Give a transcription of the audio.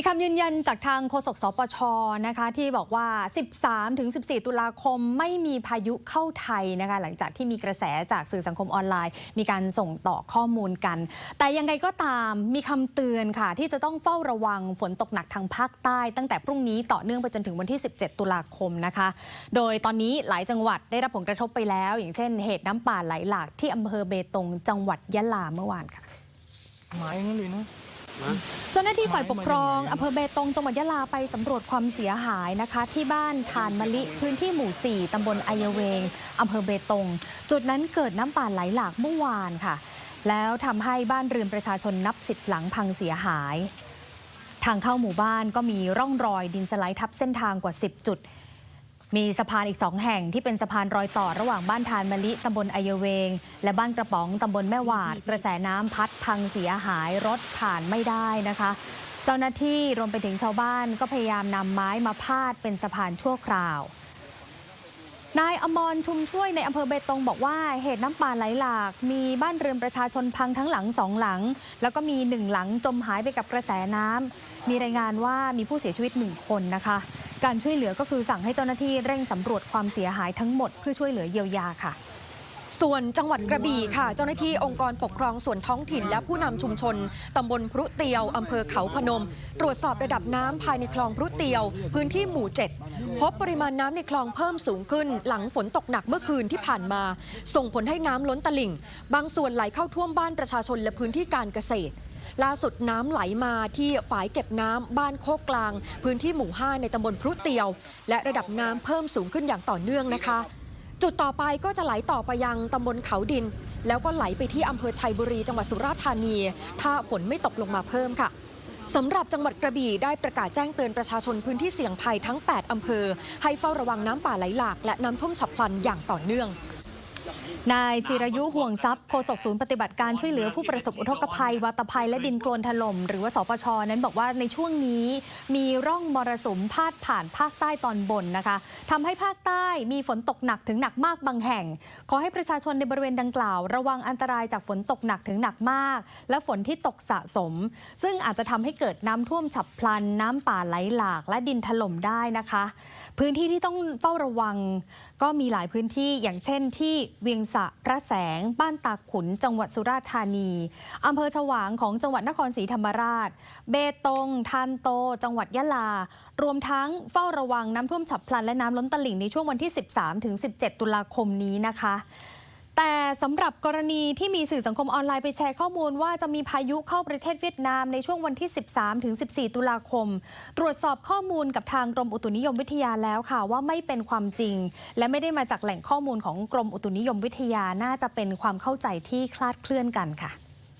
มีคำยืนยันจากทางโฆษกสปชนะคะที่บอกว่า 13ถึง14 ตุลาคมไม่มีพายุเข้าไทยนะคะหลังจากที่มีกระแสจากสื่อสังคมออนไลน์ มีการส่งต่อข้อมูลกัน แต่ยังไงก็ตามมีคำเตือนค่ะ ที่จะต้องเฝ้าระวังฝนตกหนักทางภาคใต้ ตั้งแต่พรุ่งนี้ต่อเนื่องไปจนถึงวันที่ 17 ตุลาคมนะคะ โดยตอนนี้หลายจังหวัดได้รับผลกระทบไปแล้ว อย่างเช่น เหตุน้ำป่าไหลหลากที่อำเภอเบตงจังหวัดยะลาเมื่อวานค่ะหมายงั้นเลยนะ เจ้าหน้าที่ฝ่ายปกครองอำเภอเบตงจังหวัดยะลาไปสำรวจความเสียหายนะคะ ที่บ้านทานมะลิพื้นที่หมู่ 4 ตำบลไอายเวงอำเภอเบตง จุดนั้นเกิดน้ำป่าไหลหลากเมื่อวานค่ะ แล้วทำให้บ้านเรือนประชาชนนับสิบหลังพังเสียหาย ทางเข้าหมู่บ้านก็มีร่องรอยดินสไลด์ทับเส้นทางกว่า 10 จุด มีสะพานอีกสองแห่งที่เป็นสะพานรอยต่อระหว่างบ้านทานมะลิตำบลอายเวง และบ้านกระป๋องตำบลแม่หวาด กระแสน้ำพัดพังเสียหายรถผ่านไม่ได้นะคะ เจ้าหน้าที่รวมไปถึงชาวบ้านก็พยายามนำไม้มาพาดเป็นสะพานชั่วคราวนายอมรชุมช่วยในอำเภอเบตงบอกว่าเหตุน้ำป่าไหลหลาก มีบ้านเรือนประชาชนพังทั้งหลังสองหลัง แล้วก็มีหนึ่งหลังจมหายไปกับกระแสน้ำมีรายงานว่ามีผู้เสียชีวิตหนึ่งคนนะคะ การช่วยเหลือก็คือสั่งให้เจ้าหน้าที่เร่งสำรวจความเสียหายทั้งหมดเพื่อช่วยเหลือเยียวยาค่ะส่วนจังหวัดกระบี่ค่ะ เจ้าหน้าที่องค์กรปกครองส่วนท้องถิ่นและผู้นำชุมชนตำบลพรุเตียวอำเภอเขาพนม ตรวจสอบระดับน้ำภายในคลองพรุเตียว พื้นที่หมู่ 7 พบปริมาณน้ำในคลองเพิ่มสูงขึ้น หลังฝนตกหนักเมื่อคืนที่ผ่านมา ส่งผลให้น้ำล้นตลิ่ง บางส่วนไหลเข้าท่วมบ้านประชาชนและพื้นที่การเกษตร ล่าสุดน้ำไหลมาที่ฝายเก็บน้ำบ้านโคกกลาง พื้นที่หมู่ 5 ในตำบลพรุเตียว และระดับน้ำเพิ่มสูงขึ้นอย่างต่อเนื่องนะคะ จุดต่อไปก็จะไหลต่อไปยังตำบลเขาดิน แล้วก็ไหลไปที่อำเภอชัยบุรีจังหวัดสุราษฎร์ธานี ถ้าฝนไม่ตกลงมาเพิ่มค่ะสำหรับจังหวัดกระบี่ได้ประกาศแจ้งเตือนประชาชนพื้นที่เสี่ยงภัยทั้ง 8 อำเภอ ให้เฝ้าระวังน้ำป่าไหลหลากและน้ำท่วมฉับพลันอย่างต่อเนื่อง นายจิรายุห่วงทรัพย์โฆษกศูนย์ปฏิบัติการช่วยเหลือผู้ประสบอุทกภัย วัตภัยและดินโคลนถล่ม หรือว่าสปชนั้นบอกว่าในช่วงนี้มีร่องมรสุมพาดผ่านภาคใต้ตอนบนนะคะทำให้ภาคใต้มีฝนตกหนักถึงหนักมากบางแห่ง ขอให้ประชาชนในบริเวณดังกล่าว ระวังอันตรายจากฝนตกหนักถึงหนักมาก และฝนที่ตกสะสม ซึ่งอาจจะทำให้เกิดน้ำท่วมฉับพลัน น้ำป่าไหลหลาก และดินถล่มได้นะคะ พื้นที่ที่ต้องเฝ้าระวัง ก็มีหลายพื้นที่อย่างเช่นที่เวียงสะพระแสง บ้านตาขุน จังหวัดสุราษฎร์ธานีอำเภอฉวางของจังหวัดนครศรีธรรมราช เบตงทันโต จังหวัดยะลา รวมทั้งเฝ้าระวังน้ำท่วมฉับพลันและน้ำล้นตลิ่งในช่วงวันที่ 13ถึง17 ตุลาคมนี้นะคะ แต่สำหรับกรณีที่มีสื่อสังคมออนไลน์ไปแชร์ข้อมูลว่าจะมีพายุเข้าประเทศเวียดนามในช่วงวันที่ 13ถึง14 ตุลาคม ตรวจสอบข้อมูลกับทางกรมอุตุนิยมวิทยาแล้วค่ะ ว่าไม่เป็นความจริง และไม่ได้มาจากแหล่งข้อมูลของกรมอุตุนิยมวิทยาน่าจะเป็นความเข้าใจที่คลาดเคลื่อนกันค่ะ